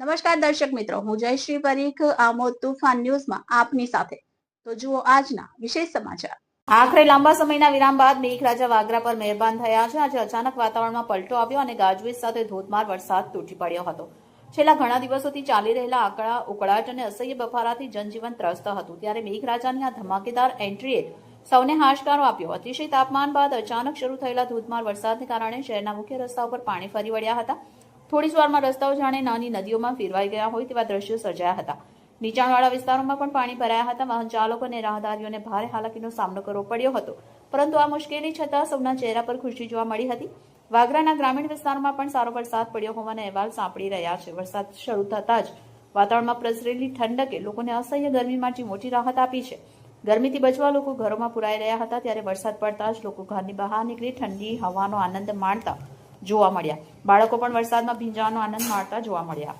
નમસ્કાર દર્શક મિત્રો, હું જયશ્રી પરીખ, આમોદ તુફાન ન્યૂઝમાં આપની સાથે. તો જુઓ આજના વિશેષ સમાચાર. આખરે લાંબા સમયના વિરામ બાદ મેઘરાજા વાગરા પર મહેરબાન થયા છે. આજે અચાનક વાતાવરણમાં પલટો આવ્યો અને ગાજવીજ સાથે ધોધમાર વરસાદ તૂટી પડ્યો હતો. છેલ્લા ઘણા દિવસોથી ચાલી રહેલા આકડા, ઉકળાટ અને અસહ્ય બફારાથી જનજીવન ત્રસ્ત હતું. ત્યારે મેઘરાજાની આ ધમાકેદાર એન્ટ્રીએ સૌને હાશકારો આપ્યો. અતિશય તાપમાન બાદ અચાનક શરૂ થયેલા ધોધમાર વરસાદને કારણે શહેરના મુખ્ય રસ્તા ઉપર પાણી ફરી વળ્યા હતા. થોડી જ વારમાં રસ્તાઓ જાણે નાની નદીઓમાં ફેરવાઈ ગયા હોય તેવા દ્રશ્યો સર્જાયા હતા. નીચાણવાળા વિસ્તારોમાં પણ પાણી ભરાયા હતા. વાહન ચાલકો અને રાહદારીઓને ભારે હાલાકીનો સામનો કરવો પડ્યો હતો. પરંતુ આ મુશ્કેલી છતાં સૌના ચહેરા પર ખુશી જોવા મળી હતી. વાગરાના ગ્રામીણ વિસ્તારોમાં પણ સારો વરસાદ પડ્યો હોવાના અહેવાલ સાંપડી રહ્યા છે. વરસાદ શરૂ થતાં જ વાતાવરણમાં પ્રસરેલી ઠંડકે લોકોને અસહ્ય ગરમીમાંથી મોટી રાહત આપી છે. ગરમીથી બચવા લોકો ઘરોમાં પુરાઈ રહ્યા હતા. ત્યારે વરસાદ પડતા જ લોકો ઘરની બહાર નીકળી ઠંડી હવાનો આનંદ માણતા જોવા મળ્યા. બાળકો પણ વરસાદમાં ભીંજાવાનો આનંદ માણતા જોવા મળ્યા.